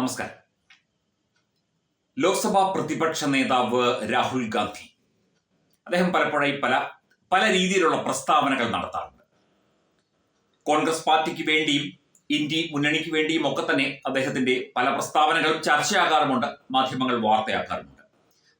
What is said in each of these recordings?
നമസ്കാരം. ലോക്സഭാ പ്രതിപക്ഷ നേതാവ് രാഹുൽ ഗാന്ധി. അദ്ദേഹം പലപ്പോഴായി പല പല രീതിയിലുള്ള പ്രസ്താവനകൾ നടത്താറുണ്ട്. കോൺഗ്രസ് പാർട്ടിക്ക് വേണ്ടിയും ഇന്ത്യ മുന്നണിക്ക് വേണ്ടിയും ഒക്കെ തന്നെ അദ്ദേഹത്തിന്റെ പല പ്രസ്താവനകളും ചർച്ചയാകാറുമുണ്ട് മാധ്യമങ്ങൾ വാർത്തയാക്കാറുമുണ്ട്.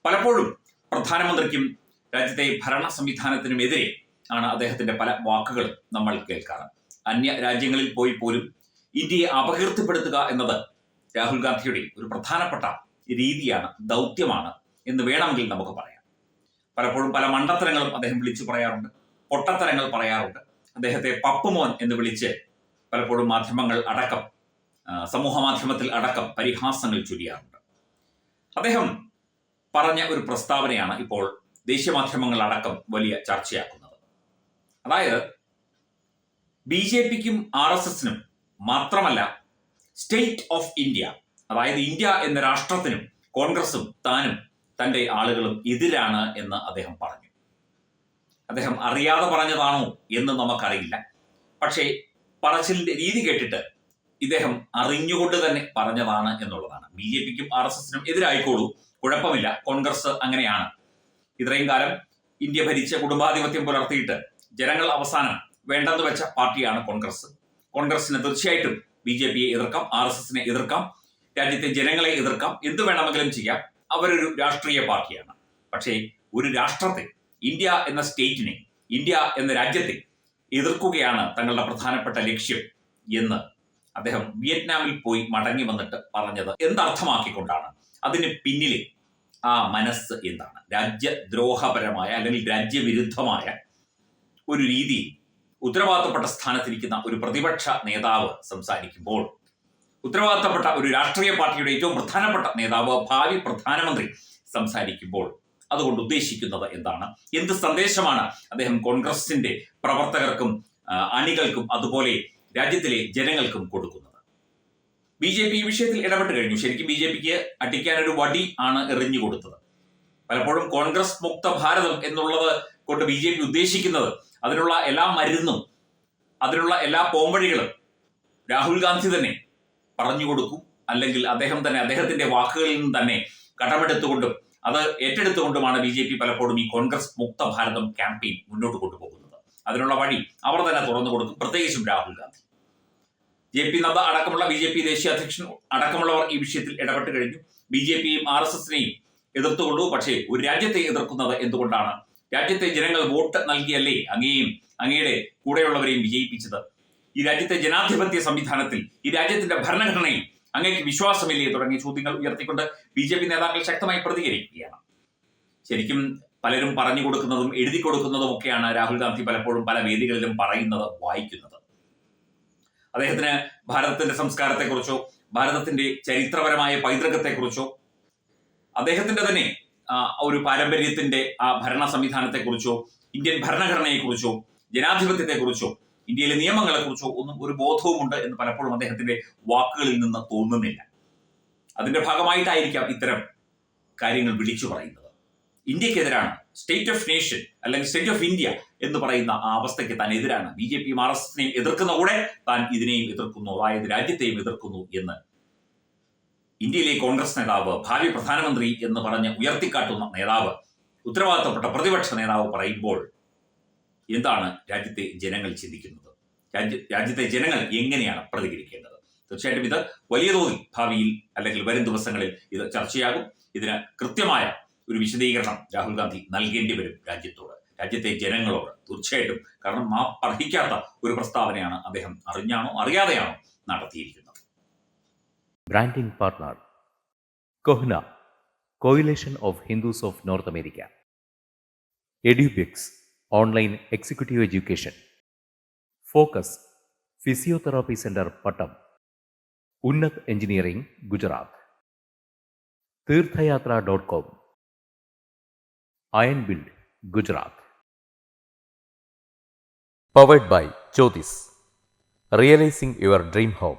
പലപ്പോഴും പ്രധാനമന്ത്രിക്കും രാജ്യത്തെ ഭരണ സംവിധാനത്തിനുമെതിരെ ആണ് അദ്ദേഹത്തിന്റെ പല വാക്കുകളും നമ്മൾ കേൾക്കാറ്. അന്യ രാജ്യങ്ങളിൽ പോയി പോലും ഇന്ത്യയെ അപകീർത്തിപ്പെടുത്തുക എന്നത് രാഹുൽ ഗാന്ധിയുടെ ഒരു പ്രധാനപ്പെട്ട രീതിയാണ് ദൗത്യമാണ് എന്ന് വേണമെങ്കിൽ നമുക്ക് പറയാം. പലപ്പോഴും പല മണ്ടത്തരങ്ങളും അദ്ദേഹം വിളിച്ചു പറയാറുണ്ട് പൊട്ടത്തരങ്ങൾ പറയാറുണ്ട്. അദ്ദേഹത്തെ പപ്പുമോൻ എന്ന് വിളിച്ച് പലപ്പോഴും മാധ്യമങ്ങൾ അടക്കം സമൂഹ മാധ്യമത്തിൽ അടക്കം പരിഹാസങ്ങൾ ചൊരിയാറുണ്ട്. അദ്ദേഹം പറഞ്ഞ ഒരു പ്രസ്താവനയാണ് ഇപ്പോൾ ദേശീയ മാധ്യമങ്ങൾ അടക്കം വലിയ ചർച്ചയാക്കുന്നത്. അതായത് ബി ജെ പിക്കും ആർ എസ് എസിനും മാത്രമല്ല സ്റ്റേറ്റ് ഓഫ് ഇന്ത്യ അതായത് ഇന്ത്യ എന്ന രാഷ്ട്രത്തിനും കോൺഗ്രസും താനും തന്റെ ആളുകളും എതിരാണ് എന്ന് അദ്ദേഹം പറഞ്ഞു. അദ്ദേഹം അറിയാതെ പറഞ്ഞതാണോ എന്ന് നമുക്കറിയില്ല. പക്ഷേ പറച്ചിലിന്റെ രീതി കേട്ടിട്ട് ഇദ്ദേഹം അറിഞ്ഞുകൊണ്ട് തന്നെ പറഞ്ഞതാണ് എന്നുള്ളതാണ്. ബി ജെ പിക്കും ആർ എസ് എസിനും എതിരായിക്കോളൂ. കുഴപ്പമില്ല. കോൺഗ്രസ് അങ്ങനെയാണ്. ഇത്രയും കാലം ഇന്ത്യ ഭരിച്ച കുടുംബാധിപത്യം പുലർത്തിയിട്ട് ജനങ്ങൾ അവസാനം വേണ്ടെന്ന് വെച്ച പാർട്ടിയാണ് കോൺഗ്രസ്. കോൺഗ്രസിന് തീർച്ചയായിട്ടും ബി ജെ പിയെ എതിർക്കാം ആർ എസ് എസിനെ എതിർക്കാം രാജ്യത്തെ ജനങ്ങളെ എതിർക്കാം എന്ത് വേണമെങ്കിലും ചെയ്യാം. അവരൊരു രാഷ്ട്രീയ പാർട്ടിയാണ്. പക്ഷേ ഒരു രാഷ്ട്രത്തെ ഇന്ത്യ എന്ന സ്റ്റേറ്റിനെ ഇന്ത്യ എന്ന രാജ്യത്തെ എതിർക്കുകയാണ് തങ്ങളുടെ പ്രധാനപ്പെട്ട ലക്ഷ്യം എന്ന് അദ്ദേഹം വിയറ്റ്നാമിൽ പോയി മടങ്ങി വന്നിട്ട് പറഞ്ഞത് എന്തർത്ഥമാക്കിക്കൊണ്ടാണ്. അതിന് പിന്നിലെ ആ മനസ്സ് എന്താണ്? രാജ്യദ്രോഹപരമായ അല്ലെങ്കിൽ രാജ്യവിരുദ്ധമായ ഒരു രീതിയിൽ ഉത്തരവാദിത്തപ്പെട്ട സ്ഥാനത്തിരിക്കുന്ന ഒരു പ്രതിപക്ഷ നേതാവ് സംസാരിക്കുമ്പോൾ ഉത്തരവാദിത്തപ്പെട്ട ഒരു രാഷ്ട്രീയ പാർട്ടിയുടെ ഏറ്റവും പ്രധാനപ്പെട്ട നേതാവ് ഭാവി പ്രധാനമന്ത്രി സംസാരിക്കുമ്പോൾ അതുകൊണ്ട് ഉദ്ദേശിക്കുന്നത് എന്താണ്? എന്ത് സന്ദേശമാണ് അദ്ദേഹം കോൺഗ്രസിന്റെ പ്രവർത്തകർക്കും അണികൾക്കും അതുപോലെ രാജ്യത്തിലെ ജനങ്ങൾക്കും കൊടുക്കുന്നത്? ബി ജെ പി ഈ വിഷയത്തിൽ ഇടപെട്ട് കഴിഞ്ഞു. ശരിക്കും ബി ജെ പിക്ക് അടിക്കാൻ ഒരു വടി ആണ് എറിഞ്ഞു കൊടുത്തത്. പലപ്പോഴും കോൺഗ്രസ് മുക്ത ഭാരതം എന്നുള്ളത് കൊണ്ട് ബി ജെ പി ഉദ്ദേശിക്കുന്നത് അതിനുള്ള എല്ലാ മരുന്നും അതിനുള്ള എല്ലാ പോംവഴികളും രാഹുൽ ഗാന്ധി തന്നെ പറഞ്ഞു കൊടുക്കും. അല്ലെങ്കിൽ അദ്ദേഹം തന്നെ അദ്ദേഹത്തിന്റെ വാക്കുകളിൽ നിന്ന് തന്നെ കടമെടുത്തുകൊണ്ടും അത് ഏറ്റെടുത്തുകൊണ്ടുമാണ് ബി ജെ പി പലപ്പോഴും ഈ കോൺഗ്രസ് മുക്ത ഭാരതം ക്യാമ്പയിൻ മുന്നോട്ട് കൊണ്ടുപോകുന്നത്. അതിനുള്ള വഴി അവർ തന്നെ തുറന്നു കൊടുക്കും. പ്രത്യേകിച്ചും രാഹുൽ ഗാന്ധി. ജെ പി നദ്ദ അടക്കമുള്ള ബി ജെ പി ദേശീയ അധ്യക്ഷൻ അടക്കമുള്ളവർ ഈ വിഷയത്തിൽ ഇടപെട്ട് കഴിഞ്ഞു. ബി ജെ പിയും ആർ എസ് എസിനെയും എതിർത്തുകൊണ്ടു. പക്ഷേ ഒരു രാജ്യത്തെ എതിർക്കുന്നത് എന്തുകൊണ്ടാണ്? രാജ്യത്തെ ജനങ്ങൾ വോട്ട് നൽകിയല്ലേ അങ്ങേയും അങ്ങയുടെ കൂടെയുള്ളവരെയും വിജയിപ്പിച്ചത്? ഈ രാജ്യത്തെ ജനാധിപത്യ സംവിധാനത്തിൽ ഈ രാജ്യത്തിന്റെ ഭരണഘടനയിൽ അങ്ങേക്ക് വിശ്വാസമില്ലേ തുടങ്ങിയ ചോദ്യങ്ങൾ ഉയർത്തിക്കൊണ്ട് ബി ജെ പി നേതാക്കൾ ശക്തമായി പ്രതികരിക്കുകയാണ്. ശരിക്കും പലരും പറഞ്ഞു കൊടുക്കുന്നതും എഴുതി കൊടുക്കുന്നതും ഒക്കെയാണ് രാഹുൽ ഗാന്ധി പലപ്പോഴും പല വേദികളിലും പറയുന്നത് വായിക്കുന്നത്. അദ്ദേഹത്തിന് ഭാരതത്തിന്റെ സംസ്കാരത്തെക്കുറിച്ചോ ഭാരതത്തിന്റെ ചരിത്രപരമായ പൈതൃകത്തെക്കുറിച്ചോ അദ്ദേഹത്തിന്റെ തന്നെ ഒരു പാരമ്പര്യത്തിന്റെ ആ ഭരണ സംവിധാനത്തെക്കുറിച്ചോ ഇന്ത്യൻ ഭരണഘടനയെക്കുറിച്ചോ ജനാധിപത്യത്തെക്കുറിച്ചോ ഇന്ത്യയിലെ നിയമങ്ങളെക്കുറിച്ചോ ഒന്നും ഒരു ബോധവുമുണ്ട് എന്ന് പലപ്പോഴും അദ്ദേഹത്തിന്റെ വാക്കുകളിൽ നിന്ന് തോന്നുന്നില്ല. അതിന്റെ ഭാഗമായിട്ടായിരിക്കാം ഇത്തരം കാര്യങ്ങൾ വിളിച്ചു പറയുന്നത്. ഇന്ത്യക്കെതിരാണ് സ്റ്റേറ്റ് ഓഫ് നേഷൻ അല്ലെങ്കിൽ സ്റ്റേറ്റ് ഓഫ് ഇന്ത്യ എന്ന് പറയുന്ന ആ അവസ്ഥയ്ക്ക് താൻ എതിരാണ്. B J P R S എസിനെയും എതിർക്കുന്ന കൂടെ താൻ ഇതിനെയും എതിർക്കുന്നു അതായത് രാജ്യത്തെയും എതിർക്കുന്നു എന്ന് ഇന്ത്യയിലെ കോൺഗ്രസ് നേതാവ് ഭാവി പ്രധാനമന്ത്രി എന്ന് പറഞ്ഞ് ഉയർത്തിക്കാട്ടുന്ന നേതാവ് ഉത്തരവാദിത്തപ്പെട്ട പ്രതിപക്ഷ നേതാവ് പറയുമ്പോൾ എന്താണ് രാജ്യത്തെ ജനങ്ങൾ ചിന്തിക്കുന്നത്? രാജ്യ രാജ്യത്തെ ജനങ്ങൾ എങ്ങനെയാണ് പ്രതികരിക്കേണ്ടത്? തീർച്ചയായിട്ടും ഇത് വലിയ തോതിൽ ഭാവിയിൽ അല്ലെങ്കിൽ വരും ദിവസങ്ങളിൽ ഇത് ചർച്ചയാകും. ഇതിന് കൃത്യമായ ഒരു വിശദീകരണം രാഹുൽ ഗാന്ധി നൽകേണ്ടി വരും രാജ്യത്തോട് രാജ്യത്തെ ജനങ്ങളോട് തീർച്ചയായിട്ടും. കാരണം ആ ഒരു പ്രസ്താവനയാണ് അദ്ദേഹം അറിഞ്ഞാണോ അറിയാതെയാണോ നടത്തിയിരിക്കുന്നത്? Branding partner Kohna, Coalition of Hindus of North America. EduBix, Online Executive Education. Focus, Physiotherapy Center, Pattam. Unnat Engineering, Gujarat. Tirthayatra.com. Iron Build, Gujarat. Powered by Jyotis. Realizing your dream home.